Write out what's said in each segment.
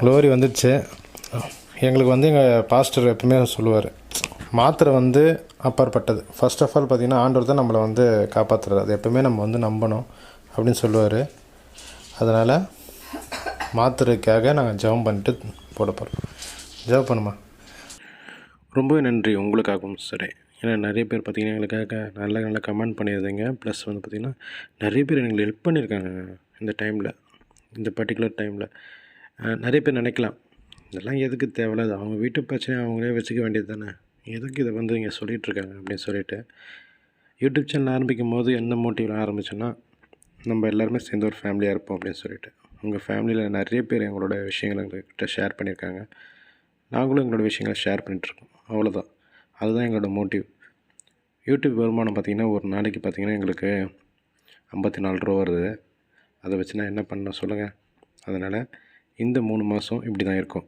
Glory வந்துடுச்சு. எங்களுக்கு வந்து எங்கள் பாஸ்டர் எப்பவுமே சொல்லுவார் மாத்திரை வந்து அப்பாற்பட்டது. ஃபர்ஸ்ட் ஆஃப் ஆல் பார்த்தீங்கன்னா ஆண்டவர் தான் நம்மளை வந்து காப்பாற்றுறாரு அது எப்பவுமே நம்ம வந்து நம்பணும் அப்படின்னு சொல்லுவார். அதனால் மாத்திரைக்காக நாங்கள் ஜெபம் பண்ணிட்டு போட போகிறோம் ஜெபம் பண்ணுமா? ரொம்பவே நன்றி உங்களுக்காகவும் சரி. ஏன்னா நிறைய பேர் பார்த்தீங்கன்னா எங்களுக்காக நல்ல நல்ல கமெண்ட் பண்ணியிருந்தீங்க. ப்ளஸ் வந்து பார்த்திங்கன்னா நிறைய பேர் எங்களுக்கு ஹெல்ப் பண்ணியிருக்காங்க இந்த டைமில் இந்த பர்டிகுலர் டைமில் நிறைய பேர் நினைக்கலாம் இதெல்லாம் எதுக்கு தேவையில்லாது அவங்க வீட்டு பிரச்சனை அவங்களே வச்சுக்க வேண்டியது தானே? எதுக்கு இதை வந்து இங்கே சொல்லிகிட்ருக்காங்க அப்படின்னு சொல்லிட்டு யூடியூப் சேனல் ஆரம்பிக்கும் போது என்ன மோட்டிவில் ஆரம்பிச்சோன்னா நம்ம எல்லாருமே சேர்ந்து ஒரு ஃபேமிலியாக இருப்போம் அப்படின்னு சொல்லிட்டு. உங்கள் ஃபேமிலியில் நிறைய பேர் எங்களோட விஷயங்களை எங்கள்கிட்ட ஷேர் பண்ணியிருக்காங்க. நாங்களும் எங்களோட விஷயங்களை ஷேர் பண்ணிகிட்ருக்கோம் அவ்வளோதான் அதுதான் எங்களோட மோட்டிவ் யூடியூப் வருமானம் பார்த்திங்கன்னா ஒரு நாளைக்கு பார்த்திங்கன்னா எங்களுக்கு ஐம்பத்தி நாலு ரூபா வருது. அதை வச்சு நான் என்ன பண்ண சொல்லுங்கள் அதனால் இந்த மூணு மாதம் இப்படி தான் இருக்கும்.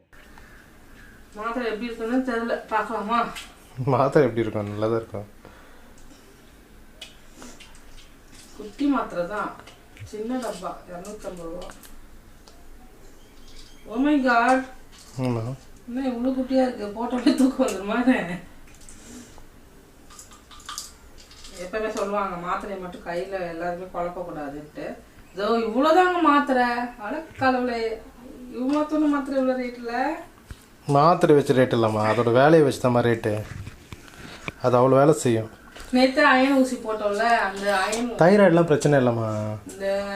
மாத்திரை எப்படி இருக்குன்னு தெரியல. பார்க்கலாமா? மாத்திரை எப்படி இருக்கும்? நல்லா தான் இருக்கும். குட்டி மாத்திரை தான். சின்ன டப்பா இரநூத்தம்பது ரூபா. ஓமை காட் ஆமாம் என்ன இவ்வளோ குட்டியா இருக்கு. போட்டோலே தூக்கம் வந்துருமானே எப்பவுமே சொல்லுவாங்க மாத்திரையை மட்டும் கையில எல்லாருமே குழப்பக்கூடாதுன்ட்டு. இதோ இவ்வளோதாங்க மாத்திரை. அட கடவுளே. தூணு மாத்திரை இவ்வளோ ரேட்டில் மாத்திரை வச்சு ரேட் இல்லாமா அதோட வேலையை வச்சு தான் ரேட்டு அது அவ்வளோ வேலை செய்யும். நேற்று அயன் ஊசி போட்டோம்ல அந்த அயன் தைராய்டெலாம் பிரச்சனை இல்லைம்மா.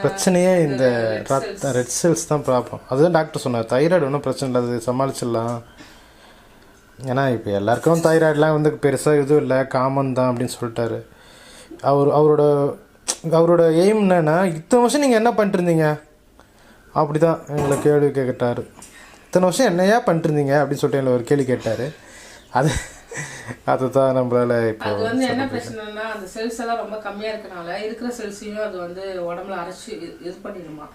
பிரச்சனையே இந்த ரத்த ரெட் செல்ஸ் தான் ப்ராப்ளம் அதுதான் டாக்டர் சொன்னார். தைராய்டு ஒன்றும் பிரச்சனை இல்லை அது சமாளிச்சிடலாம். ஏன்னா இப்போ எல்லாருக்கும் தைராய்டெலாம் வந்து பெருசாக இதுவும் இல்லை காமன் தான் அப்படின்னு சொல்லிட்டாரு. அவர் அவரோட அவரோட எய்ம் என்னன்னா இத்தனை வருஷம் நீங்கள் என்ன பண்ணிட்டு இருந்தீங்க? அப்படி தான் எங்களை கேள்வி கேட்டார். இத்தனை வருஷம் என்னையா பண்ணிட்டு இருந்தீங்க அப்படின்னு சொல்லிட்டு எங்களை ஒரு கேள்வி கேட்டார். அது அதுதான் நம்மளால் இப்போ அது வந்து என்ன பிரச்சனைனா அந்த செல்ஸ் எல்லாம் ரொம்ப கம்மியா இருக்கனால இருக்கிற செல்ஸையும் அது வந்து உடம்புல அரைச்சி இது- பண்ணிடுமா?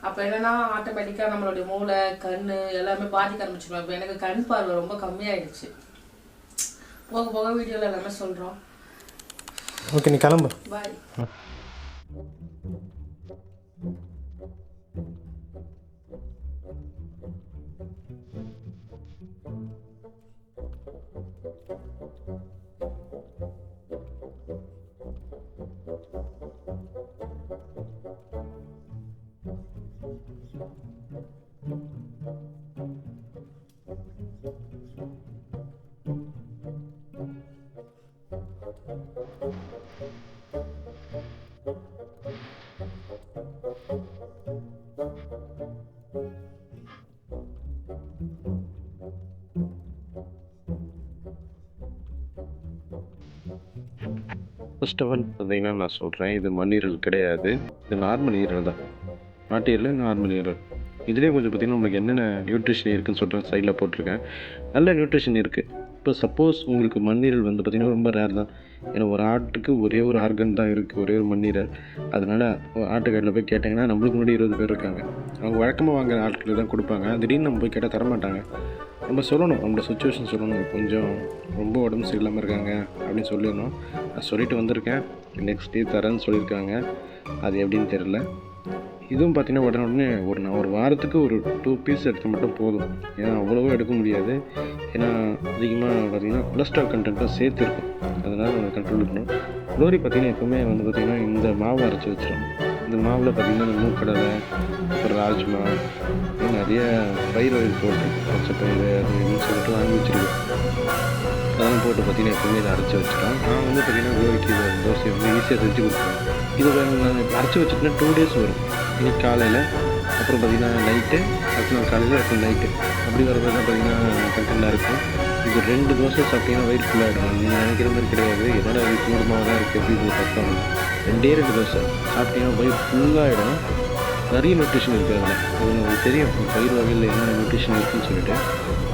அப்ப என்னன்னா ஆட்டோமேட்டிக்கா நம்மளுடைய மூளை கண்ணு எல்லாமே பாதிக்க ஆரம்பிச்சிடும். இப்போ எனக்கு கண் பார்வை ரொம்ப கம்மியாயிடுச்சு. போக போக வீடியோல எல்லாமே சொல்றோம். ஓகே நீ கிளம்பு. பாய் ஃபர்ஸ்ட் ஆஃப் ஆல் பார்த்தீங்கன்னா நான் சொல்கிறேன் இது மண்ணீரல் கிடையாது. இது நார்மல் ஈரல் தான். நாட்டு ஈரல் நார்மல் ஈரல் இதுலேயே கொஞ்சம் பார்த்தீங்கன்னா உங்களுக்கு என்னென்ன நியூட்ரிஷன் இருக்குன்னு சொல்கிறேன் சைடில் போட்டிருக்கேன். நல்ல நியூட்ரிஷன் இருக்குது இப்போ சப்போஸ் உங்களுக்கு மண்ணீரல் வந்து பார்த்திங்கன்னா ரொம்ப ரேர் தான். ஏன்னா ஒரு ஆட்டுக்கு ஒரே ஒரு ஆர்கன் தான் இருக்குது ஒரே ஒரு மண்ணீரல். அதனால் ஆட்டுக்கடையில் போய் கேட்டிங்கன்னா நம்மளுக்கு முன்னாடி இருபது பேர் இருக்காங்க. அவங்க வழக்கமாக வாங்குற ஆட்கள் தான் கொடுப்பாங்க. திடீர்னு நம்ம போய் கேட்டால் தரமாட்டாங்க. நம்ம சொல்லணும் நம்மளோட சுச்சுவேஷன் சொல்லணும். கொஞ்சம் ரொம்ப உடம்பு சரியில்லாமல் இருக்காங்க அப்படின்னு சொல்லிடணும். நான் சொல்லிட்டு வந்திருக்கேன். நெக்ஸ்ட் டே தரேன்னு சொல்லியிருக்காங்க. அது எப்படின்னு தெரில இதுவும் பார்த்திங்கன்னா உடனே உடனே ஒரு நான் ஒரு வாரத்துக்கு ஒரு டூ பீஸ் எடுத்து மட்டும் போதும். ஏன்னா அவ்வளோவா எடுக்க முடியாது. ஏன்னா அதிகமாக பார்த்தீங்கன்னா கொலஸ்ட்ரால் கண்டென்ட்டும் சேர்த்து இருக்கும். அதனால் நம்ம கண்ட்ரோல் இருக்கணும் குளோரி பார்த்தீங்கன்னா எப்போவுமே வந்து பார்த்திங்கன்னா இந்த மாவு அரைச்சி வச்சிடும் இந்த மாவில் பார்த்திங்கன்னா இந்த மூக்கடலை அப்புறம் ராஜ்மா இன்னும் நிறைய பயிர் வகை போட்டு பச்சை பயிர் அது இதுன்னு சொல்லிட்டு வாங்கி வச்சுருக்கோம். அதெல்லாம் போட்டு பார்த்தீங்கன்னா எப்பவுமே இதை அரைச்சி வச்சிட்டோம் நான் வந்து பார்த்தீங்கன்னா கோரிக்கு தோசை வந்து ஈஸியாக செஞ்சு கொடுப்பேன். இது நான் அரைச்சி வச்சுட்டுனா டூ டேஸ் வரும். இன்னைக்கு காலையில் அப்புறம் பார்த்திங்கன்னா நைட்டு அடுத்த நாள் காலையில் அடுத்த நைட்டு அப்படி வரப்போ தான் பார்த்தீங்கன்னா கண்டென்ட்டாக இருக்கும். இது ரெண்டு தோசை சாப்பிட்டிங்கன்னா வயிறு ஃபுல்லாகிடும் நீங்கள் நினைக்கிற மாதிரி கிடையாது. என்னோட வயிறு தூரமாக தான் இருக்குது அப்படின்னு கஷ்டம் ரெண்டே ரெண்டு தோசை சாப்பிட்டீங்கன்னா வயிறு ஃபுல்லாகிடும் நிறைய நியூட்ரிஷன் இருக்குது அதில். அது உங்களுக்கு தெரியும். பயிர் வகையில் என்னென்ன நியூட்ரிஷன் இருக்குதுன்னு சொல்லிட்டு.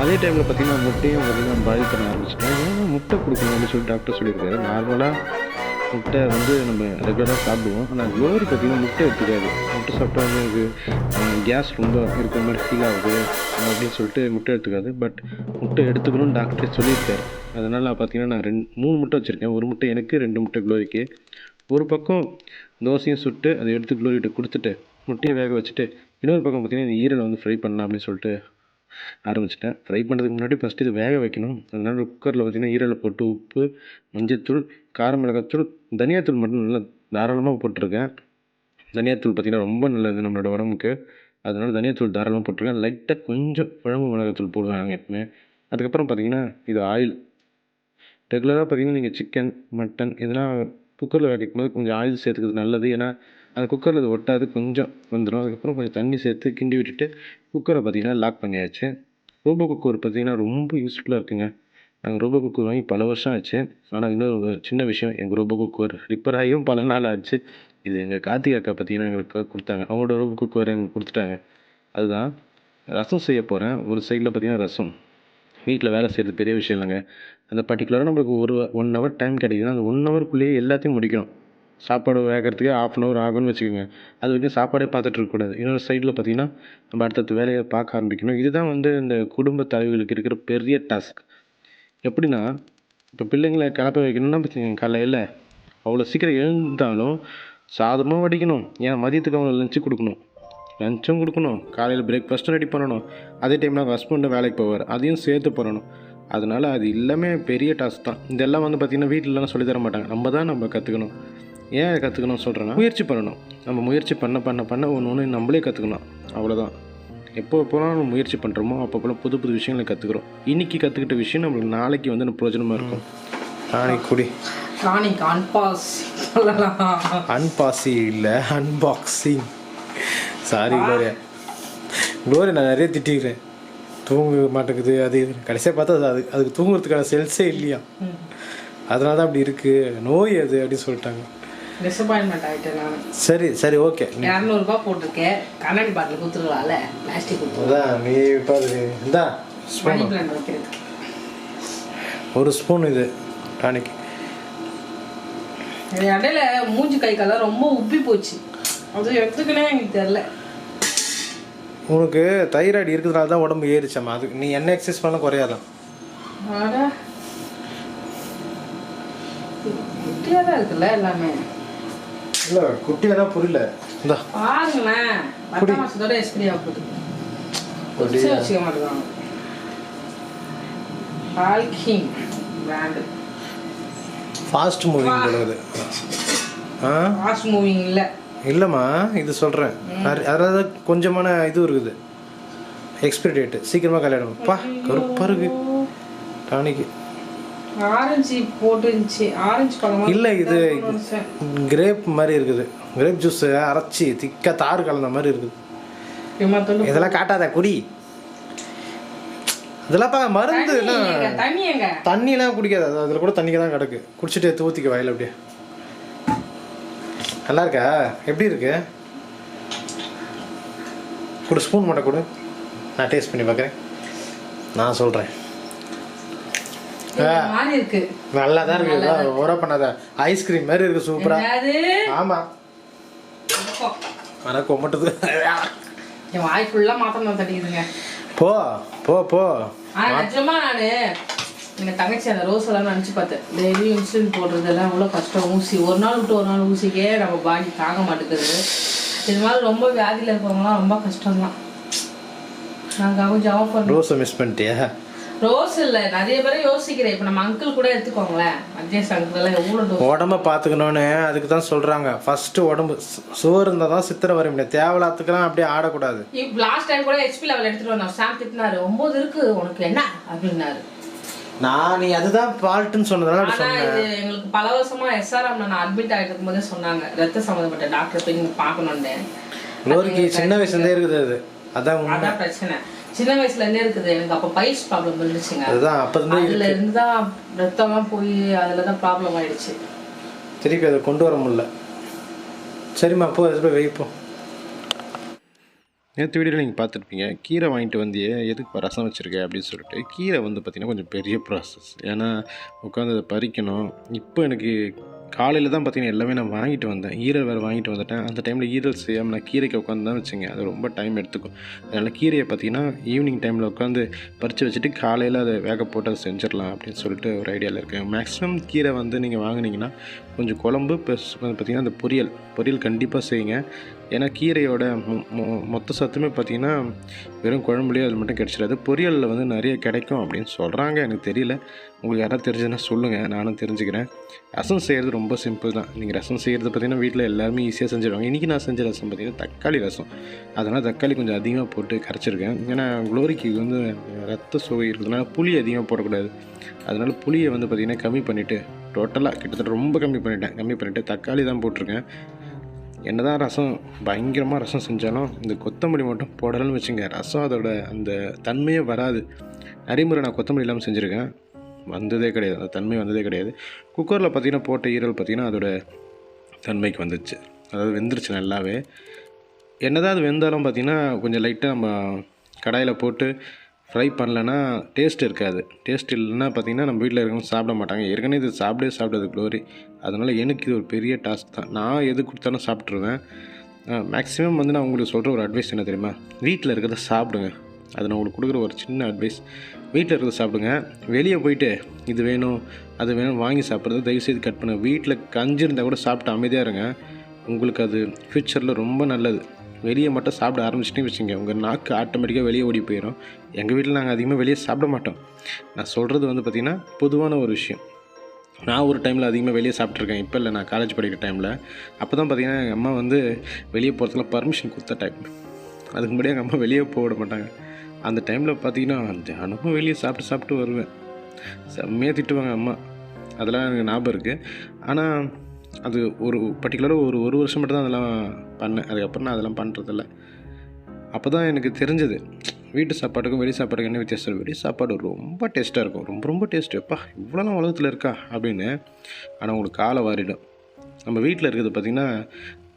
அதே டைமில் பார்த்தீங்கன்னா முட்டையும் பார்த்தீங்கன்னா பாயில் பண்ண ஆரம்பிச்சிட்டேன் முட்டை கொடுக்கணும் அப்படின்னு சொல்லி டாக்டர் சொல்லியிருக்காரு. நார்மலாக முட்டை வந்து நம்ம ரெகுலராக சாப்பிடுவோம். ஆனால் க்ளோரி பார்த்தீங்கன்னா முட்டை எடுத்துக்காது முட்டை சாப்பிட்டா வந்து எனக்கு கேஸ் ரொம்ப இருக்கிற மாதிரி ஃபீல் ஆகுது அப்படின்னு சொல்லிட்டு முட்டை எடுத்துக்காது. பட் முட்டை எடுத்துக்கணும்னு டாக்டரே சொல்லியிருக்காரு. அதனால் பார்த்தீங்கன்னா நான் ரெண்டு மூணு முட்டை வச்சுருக்கேன். ஒரு முட்டை எனக்கு ரெண்டு முட்டை க்ளோரிக்கு ஒரு பக்கம் தோசையும் சுட்டு அதை எடுத்து க்ளோரிகிட்ட கொடுத்துட்டு முட்டையை வேக வச்சுட்டு இன்னொரு பக்கம் பார்த்திங்கன்னா இந்த ஈரலை வந்து ஃப்ரை பண்ணலாம் அப்படின்னு சொல்லிட்டு ஆரம்பிச்சிட்டேன். ஃப்ரை பண்ணுறதுக்கு முன்னாடி ஃபஸ்ட்டு இது வேக வைக்கணும். அதனால குக்கரில் பார்த்தீங்கன்னா ஈரலை போட்டு உப்பு மஞ்சள்தூள் கார மிளகாத்தூள் தனியாத்தூள் மட்டும் நல்லா தாராளமாக போட்டிருக்கேன். தனியாத்தூள் பார்த்தீங்கன்னா ரொம்ப நல்லது நம்மளோட உடம்புக்கு. அதனால தனியாத்தூள் தாராளமாக போட்டிருக்கேன். லைட்டாக கொஞ்சம் குழம்பு மிளகாத்தூள் போடுவாங்க எப்பவுமே. அதுக்கப்புறம் பார்த்தீங்கன்னா இது ஆயில் ரெகுலராக பார்த்தீங்கன்னா நீங்கள் சிக்கன் மட்டன் இதெல்லாம் குக்கரில் வேக வைக்கும்போது கொஞ்சம் ஆயில் சேர்த்துக்கிறது நல்லது. ஏன்னா அந்த குக்கரில் அது ஒட்டாது கொஞ்சம் வந்துடும் அதுக்கப்புறம் கொஞ்சம் தண்ணி சேர்த்து கிண்டி விட்டுட்டு குக்கரை பார்த்தீங்கன்னா லாக் பண்ணியாச்சு. ரோபோ குக்கர் பார்த்திங்கன்னா ரொம்ப யூஸ்ஃபுல்லாக இருக்குங்க. நாங்கள் ரோபோ குக்கர் வாங்கி பல வருஷம் ஆச்சு. ஆனால் இன்னொரு ஒரு சின்ன விஷயம் எங்கள் ரோபோ குக்கர் ரிப்பேர் ஆகியும் பல நாள் ஆச்சு. இது எங்கள் கார்த்திகா அக்கா பார்த்தீங்கன்னா எங்களுக்கு கொடுத்தாங்க. அவங்களோட ரோபோ குக்கர் எங்களுக்கு கொடுத்துட்டாங்க. அதுதான் ரசம் செய்ய போகிறேன் ஒரு சைடில் பார்த்திங்கன்னா ரசம். வீட்டில் வேலை செய்கிறது பெரிய விஷயம் இல்லைங்க. அந்த பர்டிகுலராக நம்மளுக்கு ஒரு ஒன் ஹவர் டைம் கிடைக்குதுன்னா அந்த ஒன் ஹவருக்குள்ளேயே எல்லாத்தையும் முடிக்கணும். சாப்பாடு வேகறதுக்கே ஆஃப் அன் அவர் ஆகும்னு வச்சுக்கோங்க. அது வரைக்கும் சாப்பாடே பார்த்துட்ருக்கக்கூடாது இன்னொரு சைடில் பார்த்தீங்கன்னா நம்ம அடுத்தடுத்த வேலையை பார்க்க ஆரம்பிக்கணும். இதுதான் வந்து இந்த குடும்ப தலைவர்களுக்கு இருக்கிற பெரிய டாஸ்க் எப்படின்னா இப்போ பிள்ளைங்களை கிளப்ப வைக்கணும்னா வச்சுக்கோங்க காலையில் அவ்வளோ சீக்கிரம் எழுந்தாலும் சாதமும் வடிக்கணும். ஏன் மதியத்துக்கு அவங்க லஞ்சு கொடுக்கணும். லஞ்சும் கொடுக்கணும். காலையில் பிரேக்ஃபாஸ்ட்டும் ரெடி பண்ணணும். அதே டைமில் அவங்க ஹஸ்பண்டும் வேலைக்கு போவார். அதையும் சேர்த்து பண்ணணும். அதனால் அது எல்லாமே பெரிய டாஸ்க் தான். இதெல்லாம் வந்து பார்த்திங்கன்னா வீட்டிலலாம் சொல்லித் தர மாட்டாங்க. நம்ம தான் நம்ம கற்றுக்கணும் ஏன் கற்றுக்கணும் சொல்கிறேன்னா முயற்சி பண்ணணும். நம்ம முயற்சி பண்ண பண்ண பண்ண ஒன்று ஒன்று நம்மளே கற்றுக்கணும் அவ்வளோதான் எப்போ எப்போலாம் நம்ம முயற்சி பண்ணுறோமோ அப்பப்போலாம் புது புது விஷயங்களை கற்றுக்குறோம் இன்றைக்கி கற்றுக்கிட்ட விஷயம் நம்மளுக்கு நாளைக்கு வந்து நம்ம பிரயோஜனமாக இருக்கும். நாளைக்கு குடி. டானிக் அன்பாஸ் அன்பாசி இல்லை அன்பாக்சிங் சாரி குளோரியா குளோரி நான் நிறைய திட்டிக்கிறேன். தூங்க மாட்டேங்குது அது கடைசியாக பார்த்தா அது அதுக்கு தூங்குறதுக்கான செல்ஸே இல்லையா? அதனால தான் அப்படி இருக்குது நோய் அது அப்படின்னு சொல்லிட்டாங்க. டிசப்பாயின்மெண்ட் ஆகிட்டேன் நான். சரி சரி ஓகே இரநூறுபா போட்டிருக்கேன். கண்ணாடி பாட்டில் கொடுத்துருக்கலாம்ல பிளாஸ்டிக் கொடுத்துருவோம் அதான் நீ பாரு இந்தா மணி வைக்கிறதுக்கு. ஒரு ஸ்பூன் இது டானிக் இடையில மூஞ்சி கை காலம் ரொம்ப உப்பி போச்சு. அது எடுத்துக்கனே எனக்கு தெரில உனக்கு தைராய்டு இருக்கிறதுனால தான் உடம்பு ஏறிச்சாம்மா. அதுக்கு நீ என்ன எக்ஸசைஸ் பண்ண குறையாதான். இருக்குல்ல எல்லாமே? இல்லை குட்டியாக தான் புரியல. இந்தா. பாருங்களேன் பத்தாம் மாசத்தோட எக்ஸ்பிரி ஆக போகுது. குடிச்சு வச்சுக்க பிராண்டு ஃபாஸ்ட் மூவிங் போடுறது ஆ? ஃபாஸ்ட் மூவிங் இல்லை. இல்லைம்மா இது சொல்கிறேன் அதாவது கொஞ்சமான இது இருக்குது. எக்ஸ்பிரி டேட்டு சீக்கிரமாக கல்யாணம். பா கருப்பாக இருக்கு டானிக்கு ஆரஞ்சு போட்டு இருந்துச்சு ஆரஞ்சு பழமா இல்லை இது. கிரேப் மாதிரி இருக்குது. கிரேப் ஜூஸ் அரைச்சி திக்கா தார் கலந்த மாதிரி இருக்குது. இதெல்லாம் காட்டாத குடி. இதெல்லாம் பா மருந்து தண்ணி என்ன? எங்க? தண்ணி எங்க? தண்ணிலாம் குடிக்காது. அது அதில் கூட தண்ணிக்கு தான் கிடக்கு. குடிச்சிட்டு ஊற்றிக்க வயல் அப்படியே. நல்லா இருக்கா? எப்படி இருக்கு? கொடு ஸ்பூன் மட்டும் கொடு. நான் டேஸ்ட் பண்ணி பார்க்குறேன் நான் சொல்கிறேன் இருக்கு. நல்லா தான் இருக்கு. பண்ணாத. ஐஸ்கிரீம் மாதிரி இருக்கு. ஆனால் கொமட்டுது என் வாய் ஃபுல்லா தட்டிக்குதுங்க. போ போ போ. ஆனா நிஜமா நானு எங்க தங்கச்சி அந்த ரோஸ் எல்லாம் நினைச்சு பார்த்தேன். டெய்லி இன்சுலின் போடுறதெல்லாம் எவ்வளோ கஷ்டம். ஊசி. ஒரு நாள் விட்டு ஒரு நாள் ஊசிக்கே நம்ம பாடி தாங்க மாட்டேங்குது. இது மாதிரி ரொம்ப வியாதியில இருக்கவங்கலாம் ரொம்ப கஷ்டம் தான் நாங்கள் கொஞ்சம் ரோஸை மிஸ் பண்ணிட்டியா? ரோஸ் இல்ல நிறைய பேரை யோசிக்கிறேன். இப்ப நம்ம அங்கிள் கூட எடுத்துக்கோங்களேன். மத்தியஸ் அங்கிள் டோஸ் உடம்ப பார்த்துக்கணுன்னு அதுக்கு தான் சொல்கிறாங்க ஃபஸ்ட்டு உடம்பு சு- சுவர் இருந்தால் தான் சித்திரை வர முடியாது தேவையில்லாத்துக்கெல்லாம் அப்படியே ஆடக்கூடாது. லாஸ்ட் டைம் கூட ஹெச்பி லெவல் எடுத்துட்டு வந்தோம். சாம் திட்டினாரு ஒன்பது இருக்கு உனக்கு என்ன? அப்படின்னாரு. நான் நீ அதுதான் ஃபால்ட்டுன்னு சொன்னதுனால அப்படி சொன்னேன். எங்களுக்கு பல வருஷமா எஸ்ஆர்எம் நான் அட்மிட் ஆகிட்டு இருக்கும்போதே சொன்னாங்க. ரத்த சம்மந்தப்பட்ட டாக்டர் போய் பார்க்கணும்னு. லோரிக்கு சின்ன வயசுலேருந்தே இருக்குது அது. அதான் பிரச்சனை. சின்ன வயசுல இருந்தே இருக்குது. எனக்கு அப்ப பைல்ஸ் ப்ராப்ளம் இருந்துச்சுங்க. அதுதான் அப்போ இருந்தே அதுல இருந்து தான் ரத்தம்லாம் போய் அதுல தான் ப்ராப்ளம் ஆயிடுச்சு. திருப்பி அதை கொண்டு வர முடியல. சரிம்மா போ அது போய் வைப்போம் நேற்று வீடியோவில் நீங்கள் பார்த்துருப்பீங்க கீரை வாங்கிட்டு வந்தியே எதுக்கு ரசம் வச்சுருக்க அப்படின்னு சொல்லிட்டு கீரை வந்து பார்த்திங்கன்னா கொஞ்சம் பெரிய ப்ராசஸ் ஏன்னா உட்காந்து அதை பறிக்கணும். இப்போ எனக்கு காலையில் தான் பார்த்தீங்கன்னா எல்லாமே நான் வாங்கிட்டு வந்தேன். ஈரல் வேறு வாங்கிட்டு வந்துட்டேன். அந்த டைமில் ஈரல் செய்யாமல் நான் கீரைக்கு உட்காந்து தான் வச்சுங்க. அது ரொம்ப டைம் எடுத்துக்கும். அதனால் கீரையை பார்த்தீங்கன்னா ஈவினிங் டைமில் உட்காந்து பறித்து வச்சுட்டு காலையில் அதை வேக போட்டு அதை செஞ்சிடலாம் அப்படின்னு சொல்லிட்டு ஒரு ஐடியாவில் இருக்கேன். மேக்ஸிமம் கீரை வந்து நீங்கள் வாங்கினீங்கன்னா கொஞ்சம் குழம்பு ப்ளஸ் வந்து பார்த்திங்கன்னா அந்த பொரியல். பொரியல் கண்டிப்பாக செய்யுங்க. ஏன்னா கீரையோட மொ- மொத்த சத்துமே பார்த்திங்கன்னா வெறும் குழம்புலேயே அது மட்டும் கிடச்சிடாது. பொரியலில் வந்து நிறைய கிடைக்கும் அப்படின்னு சொல்கிறாங்க எனக்கு தெரியல. உங்களுக்கு யாராவது தெரிஞ்சதுன்னா சொல்லுங்கள் நானும் தெரிஞ்சுக்கிறேன். ரசம் செய்கிறது ரொம்ப சிம்பிள் தான். நீங்கள் ரசம் செய்கிறது பார்த்தீங்கன்னா வீட்டில் எல்லாருமே ஈஸியாக செஞ்சுருவாங்க. இன்றைக்கி நான் செஞ்ச ரசம் பார்த்தீங்கன்னா தக்காளி ரசம். அதனால் தக்காளி கொஞ்சம் அதிகமாக போட்டு கரைச்சிருக்கேன். ஏன்னா குளோரிக்கு வந்து ரத்த சுவை இருக்கிறதுனால புளி அதிகமாக போடக்கூடாது. அதனால் புளியை வந்து பார்த்திங்கன்னா கம்மி பண்ணிவிட்டு டோட்டலாக கிட்டத்தட்ட ரொம்ப கம்மி பண்ணிட்டேன். கம்மி பண்ணிவிட்டு தக்காளி தான் போட்டிருக்கேன். என்னதான் ரசம் பயங்கரமாக ரசம் செஞ்சாலும் இந்த கொத்தமல்லி மட்டும் போடலன்னு வச்சுங்க. ரசம் அதோட அந்த தன்மையே வராது. நிறைய நான் கொத்தமல்லி இல்லாமல் செஞ்சுருக்கேன். வந்ததே கிடையாது. அந்த தன்மை வந்ததே கிடையாது. குக்கரில் பார்த்தீங்கன்னா போட்ட ஈரல் பார்த்தீங்கன்னா அதோட தன்மைக்கு வந்துச்சு. அதாவது வெந்துருச்சு நல்லாவே. என்னதான் அது வெந்தாலும் பார்த்தீங்கன்னா கொஞ்சம் லைட்டாக நம்ம கடாயில் போட்டு ஃப்ரை பண்ணலன்னா டேஸ்ட் இருக்காது. டேஸ்ட் இல்லைன்னா பார்த்தீங்கன்னா நம்ம வீட்டில் இருக்கவங்க சாப்பிட மாட்டாங்க. ஏற்கனவே இது சாப்பிடவே சாப்பிட்டது க்ளோரி அதனால் எனக்கு இது ஒரு பெரிய டாஸ்க் தான். நான் எது கொடுத்தாலும் சாப்பிட்ருவேன் மேக்ஸிமம் வந்து நான் உங்களுக்கு சொல்கிற ஒரு அட்வைஸ் என்ன தெரியுமா? வீட்டில் இருக்கிறத சாப்பிடுங்க. அது நான் உங்களுக்கு கொடுக்குற ஒரு சின்ன அட்வைஸ் வீட்டில் இருக்கிறத சாப்பிடுங்க. வெளியே போயிட்டு இது வேணும் அது வேணும் வாங்கி சாப்பிட்றது தயவுசெய்து கட் பண்ணுங்கள் வீட்டில் கஞ்சி இருந்தால் கூட சாப்பிட்டு அமைதியாக இருங்க. உங்களுக்கு அது ஃப்யூச்சரில் ரொம்ப நல்லது. வெளியே மட்டும் சாப்பிட ஆரம்பிச்சிட்டே வச்சுங்க உங்கள் நாக்கு ஆட்டோமேட்டிக்காக வெளியே ஓடி போயிடும் எங்கள் வீட்டில் நாங்கள் அதிகமாக வெளியே சாப்பிட மாட்டோம். நான் சொல்கிறது வந்து பார்த்திங்கன்னா பொதுவான ஒரு விஷயம். நான் ஒரு டைமில் அதிகமாக வெளியே சாப்பிட்ருக்கேன் இப்போ இல்லை நான் காலேஜ் படிக்கிற டைமில் அப்போ தான் பார்த்தீங்கன்னா எங்கள் அம்மா வந்து வெளியே போகிறதுக்குலாம் பர்மிஷன் கொடுத்த டைம் அதுக்கு முன்னாடி எங்கள் அம்மா வெளியே போக விட மாட்டாங்க. அந்த டைமில் பார்த்திங்கன்னா தினமும் வெளியே சாப்பிட்டு சாப்பிட்டு வருவேன். செம்மையாக திட்டுவாங்க அம்மா. அதெல்லாம் எனக்கு ஞாபகம் இருக்குது ஆனால் அது ஒரு பர்டிகுலராக ஒரு ஒரு வருஷம் மட்டும் தான் அதெல்லாம் பண்ணேன். அதுக்கப்புறம் நான் அதெல்லாம் பண்ணுறதில்ல அப்போ தான் எனக்கு தெரிஞ்சது வீட்டு சாப்பாட்டுக்கும் வெளி சாப்பாட்டுக்கும் என்ன வித்தியாசம் இருக்கு? வெளி சாப்பாடு ரொம்ப டேஸ்ட்டாக இருக்கும். ரொம்ப ரொம்ப டேஸ்ட்டு எப்பா இவ்வளோலாம் உலகத்தில் இருக்கா? அப்படின்னு. ஆனால் உங்களுக்கு காலை வாரிடும். நம்ம வீட்டில் இருக்கிறது பார்த்திங்கன்னா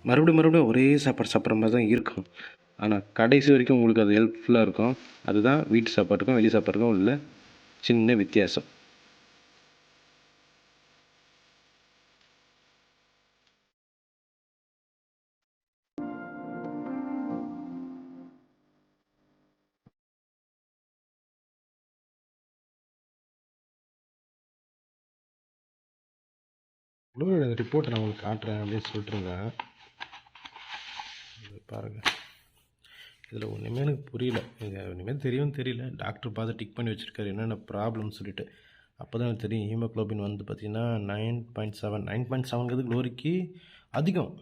மறுபடியும் மறுபடியும் ஒரே சாப்பாடு சாப்பிட்ற மாதிரி தான் இருக்கும். ஆனால் கடைசி வரைக்கும் உங்களுக்கு அது ஹெல்ப்ஃபுல்லாக இருக்கும். அதுதான் வீட்டு சாப்பாட்டுக்கும் வெளி சாப்பாட்டுக்கும் உள்ள சின்ன வித்தியாசம். ரிப்போர்ட்டை நான் உங்களுக்கு காட்டுறேன் அப்படின்னு சொல்லிட்டுருந்தேன் பாருங்கள் இதில் ஒன்றுமே எனக்கு புரியல. ஒன்றுமே தெரியும் தெரியல. டாக்டர் பார்த்து டிக் பண்ணி வச்சுருக்காரு. என்னென்ன ப்ராப்ளம்னு சொல்லிட்டு. அப்போ தான் எனக்கு தெரியும் ஹீமோக்ளோபின் வந்து பார்த்திங்கன்னா nine point seven nine point செவன்கிறது க்ளோரிக்கு அதிகம்.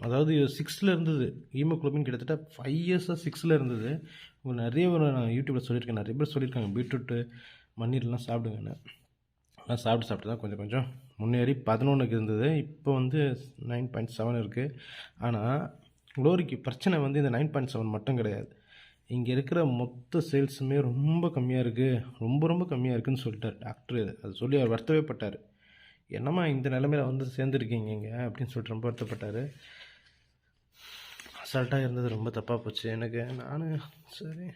அதாவது சிக்ஸில் இருந்தது. ஹீமோக்ளோபின் கிட்டத்தட்ட ஃபைவ் இயர்ஸாக சிக்ஸில் இருந்தது. உங்களுக்கு நிறைய நான் யூடியூப்பில் சொல்லியிருக்கேன். நிறைய பேர் சொல்லியிருக்காங்க. பீட்ரூட்டு மண்ணீர்லாம் சாப்பிடுங்கன்னு. அதெல்லாம் சாப்பிட்டு சாப்பிட்டு தான் கொஞ்சம் கொஞ்சம் முன்னேறி பதினொன்றுக்கு இருந்தது. இப்போ வந்து நைன் பாயிண்ட் செவன் இருக்குது ஆனால் குளோரிக்கு பிரச்சனை வந்து இந்த நைன் பாயிண்ட் செவன் மட்டும் கிடையாது. இங்கே இருக்கிற மொத்த சேல்ஸுமே ரொம்ப கம்மியாக இருக்குது ரொம்ப ரொம்ப கம்மியாக இருக்குதுன்னு சொல்லிட்டார் டாக்டர் அது சொல்லி அவர் வருத்தவே பட்டார். என்னம்மா இந்த நிலமையில வந்து சேர்ந்துருக்கீங்க இங்கே? அப்படின்னு சொல்லிட்டு ரொம்ப வருத்தப்பட்டார். அசால்ட்டாக இருந்தது. ரொம்ப தப்பாக போச்சு எனக்கு. நானும் சரி.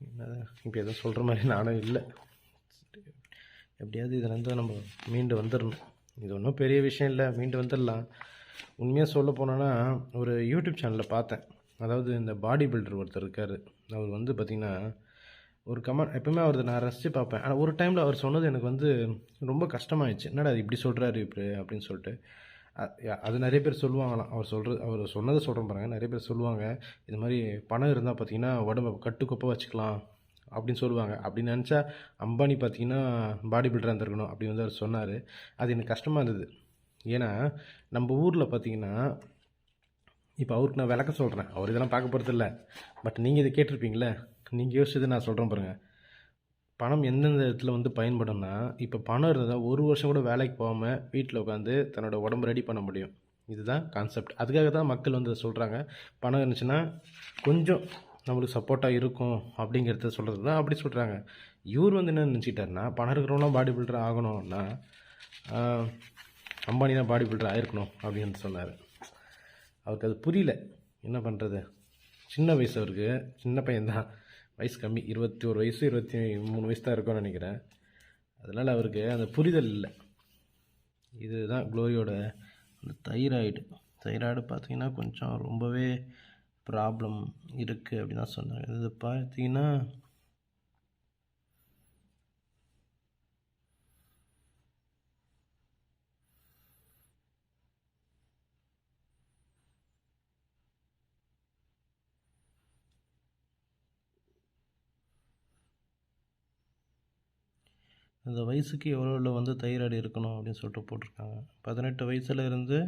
என்ன இப்போ எதுவும் சொல்கிற மாதிரி நானும் இல்லை. எப்படியாவது இதுலேருந்து நம்ம மீண்டு வந்துடணும் இது ஒன்றும் பெரிய விஷயம் இல்லை மீண்டு வந்துடலாம் உண்மையாக சொல்ல போனோன்னா ஒரு யூடியூப் சேனலில் பார்த்தேன். அதாவது இந்த பாடி பில்டர் ஒருத்தர் இருக்கார். அவர் வந்து பார்த்திங்கன்னா ஒரு கமெண்ட் எப்பவுமே அவர் நான் ரசித்து பார்ப்பேன். ஆனால் ஒரு டைமில் அவர் சொன்னது எனக்கு வந்து ரொம்ப கஷ்டமாயிடுச்சு. என்னடா இது இப்படி சொல்கிறாரு இப்படி அப்படின்னு சொல்லிட்டு. அது நிறைய பேர் சொல்லுவாங்களாம். அவர் சொல்கிறது அவர் சொன்னதை சொல்கிறேன் பாருங்க. நிறைய பேர் சொல்லுவாங்க. இது மாதிரி பணம் இருந்தால் பார்த்தீங்கன்னா உடம்ப கட்டுக்கொப்பை வச்சுக்கலாம். அப்படின்னு சொல்லுவாங்க. அப்படின்னு நினச்சா அம்பானி பார்த்தீங்கன்னா பாடி பில்டராக இருந்திருக்கணும் அப்படி வந்து அவர் சொன்னார். அது எனக்கு கஷ்டமாக இருந்தது. ஏன்னா நம்ம ஊரில் பார்த்தீங்கன்னா இப்போ அவருக்கு நான் விளக்க சொல்கிறேன் அவர் இதெல்லாம் பார்க்க போகிறதில்ல பட் நீங்கள் இதை கேட்டிருப்பீங்களே நீங்கள் யோசிச்சது நான் சொல்கிறேன் பாருங்கள் பணம் எந்தெந்த இடத்துல வந்து பயன்படும்னா இப்போ பணம் இருந்தால் ஒரு வருஷம் கூட வேலைக்கு போகாமல் வீட்டில் உட்காந்து தன்னோட உடம்பு ரெடி பண்ண முடியும். இதுதான் கான்செப்ட் அதுக்காக தான் மக்கள் வந்து சொல்கிறாங்க பணம் இருந்துச்சுன்னா கொஞ்சம் நம்மளுக்கு சப்போர்ட்டாக இருக்கும் அப்படிங்கிறத சொல்கிறது தான் அப்படி சொல்கிறாங்க இவர் வந்து என்ன நினச்சிட்டாருன்னா பணம் இருக்கிறவங்களாம் பாடி பில்டர் ஆகணும்னா அம்பானி தான் பாடி பில்டர் ஆயிருக்கணும் அப்படின்னு சொன்னார். அவருக்கு அது புரியல. என்ன பண்ணுறது சின்ன வயசு அவருக்கு. சின்ன பையன்தான் வயசு கம்மி. இருபத்தி ஒரு வயசு இருபத்தி மூணு வயசு தான் இருக்கும்னு நினைக்கிறேன். அதனால் அவருக்கு அந்த புரிதல் இல்லை. இதுதான் க்ளோரியோட அந்த தைராய்டு தைராய்டு பார்த்திங்கன்னா கொஞ்சம் ரொம்பவே ப்ராப்ளம் இருக்குது அப்படின்னு தான் சொன்னாங்க. இது பார்த்தீங்கன்னா இந்த வயசுக்கு எவ்வளோ வந்து தைராய்டு இருக்கணும் அப்படின்னு சொல்லிட்டு போட்டிருக்காங்க. பதினெட்டு வயசுலேருந்து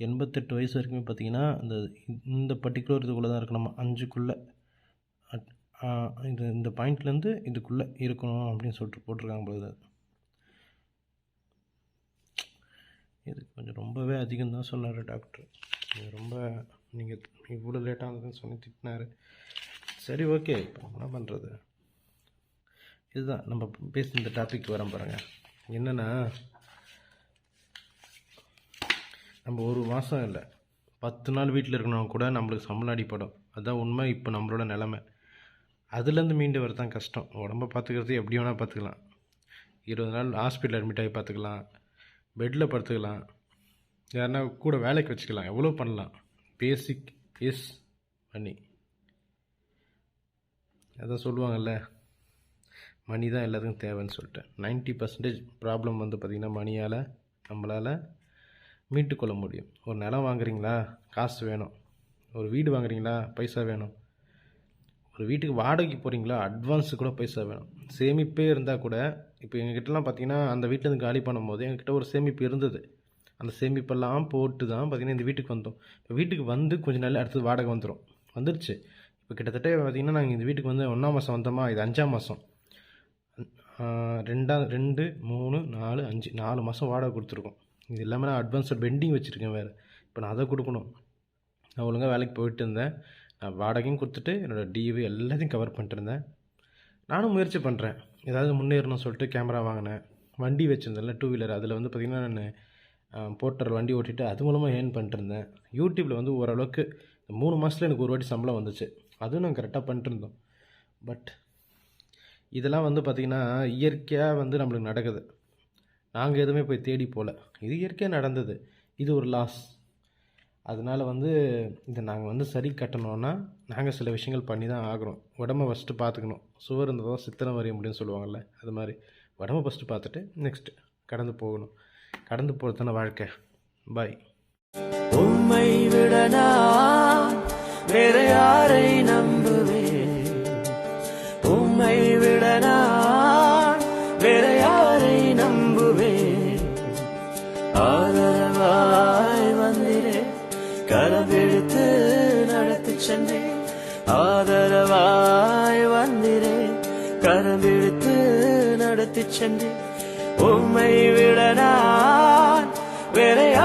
எண்பத்தெட்டு வயசு வரைக்குமே பார்த்தீங்கன்னா இந்த இந்த பர்டிகுலர் இதுக்குள்ளே தான் இருக்கணும்? அஞ்சுக்குள்ளே இது இந்த பாயிண்ட்லேருந்து இதுக்குள்ளே இருக்கணும் அப்படின்னு சொல்லிட்டு போட்டிருக்காங்க பொழுது இது கொஞ்சம் ரொம்பவே அதிகம் தான் சொன்னார் டாக்டர் இது ரொம்ப நீங்கள் இவ்வளோ லேட்டாக இருந்ததுன்னு சொல்லி திட்டினார். சரி ஓகே இப்போ என்ன பண்ணுறது இதுதான். நம்ம பேசி இந்த டாபிக் வரோம் பாருங்கள் என்னென்னா நம்ம ஒரு மாதம் இல்லை. பத்து நாள் வீட்டில் இருக்கணும் கூட நம்மளுக்கு சம்பளம் அடிப்படும். அதுதான் உண்மை இப்போ நம்மளோட நிலமை. அதுலேருந்து மீண்டு வர தான் கஷ்டம். உடம்ப பார்த்துக்கிறது எப்படி வேணால் பார்த்துக்கலாம் இருபது நாள் ஹாஸ்பிட்டல் அட்மிட் ஆகி பார்த்துக்கலாம் பெட்டில் படுத்துக்கலாம். யாருன்னா கூட வேலைக்கு வச்சுக்கலாம். எவ்வளோ பண்ணலாம். பேசிக் இஸ் மணி அதான் சொல்லுவாங்கல்ல மணி தான் எல்லாத்துக்கும் தேவைன்னு சொல்லிட்டு. 90% பர்சன்டேஜ் ப்ராப்ளம் வந்து பார்த்திங்கன்னா மணியால் நம்மளால் மீட்டுக்கொள்ள முடியும். ஒரு நிலம் வாங்குறீங்களா? காசு வேணும். ஒரு வீடு வாங்குறீங்களா? பைசா வேணும். ஒரு வீட்டுக்கு வாடகைக்கு போகிறீங்களா அட்வான்ஸு கூட பைசா வேணும். சேமிப்பே இருந்தால் கூட இப்போ எங்ககிட்டலாம் பார்த்தீங்கன்னா அந்த வீட்டிலேருந்து காலி பண்ணும்போது எங்ககிட்ட ஒரு சேமிப்பு இருந்தது. அந்த சேமிப்பெல்லாம் போட்டு தான் பார்த்தீங்கன்னா இந்த வீட்டுக்கு வந்தோம். இப்போ வீட்டுக்கு வந்து கொஞ்சம் நாள் அடுத்தது வாடகை வந்துடும் வந்துருச்சு. இப்போ கிட்டத்தட்ட பார்த்தீங்கன்னா நாங்கள் இந்த வீட்டுக்கு வந்து ஒன்றாம் மாதம் வந்தோமா? இது அஞ்சாம் மாதம் ரெண்டா ரெண்டு மூணு நாலு அஞ்சு நாலு மாதம் வாடகை கொடுத்துருக்கோம். இது எல்லாமே நான் அட்வான்ஸோட பெண்டிங் வச்சுருக்கேன் வேறு. இப்போ நான் அதை கொடுக்கணும். நான் ஒழுங்காக வேலைக்கு போயிட்டு இருந்தேன். நான் வாடகையும் கொடுத்துட்டு என்னோடய டிவி எல்லாத்தையும் கவர் பண்ணிட்டு இருந்தேன். நானும் முயற்சி பண்ணுறேன் ஏதாவது முன்னேறணும்னு சொல்லிட்டு கேமரா வாங்கினேன். வண்டி வச்சுருந்தேன்ல டூ வீலர் அதில் வந்து பார்த்திங்கன்னா நான் போட்டர் வண்டி ஓட்டிட்டு அது மூலமாக ஏர்ன் பண்ணிட்டுருந்தேன் யூடியூப்பில் வந்து ஓரளவுக்கு மூணு மாதத்தில் எனக்கு ஒரு வாட்டி சம்பளம் வந்துச்சு. அதுவும் நாங்கள் கரெக்டாக பண்ணிட்டுருந்தோம் பட் இதெல்லாம் வந்து பார்த்திங்கன்னா இயற்கையாக வந்து நம்மளுக்கு நடக்குது. நாங்கள் எதுவுமே போய் தேடி போகல இது இயற்கையாக நடந்தது. இது ஒரு லாஸ் அதனால் வந்து இதை நாங்கள் வந்து சரி கட்டணும்னா நாங்கள் சில விஷயங்கள் பண்ணி தான் ஆகிறோம் உடம்ப ஃபஸ்ட்டு பார்த்துக்கணும் சுவர் இருந்தால் தான் சித்திரம் வரைய முடியும்னு சொல்லுவாங்கள்ல அது மாதிரி. உடம்ப ஃபஸ்ட்டு பார்த்துட்டு நெக்ஸ்ட்டு கடந்து போகணும். கடந்து போகிறது தானே வாழ்க்கை. பாய் உண்மை விடனா வேற யாரை நம்புவேன்? உண்மை விட கரவெடுத்து நடத்தி சென்றேன். ஆதரவாய் வந்திரே கரவெடுத்து நடத்தி சென்றேன். உம்மை விட நான் வேற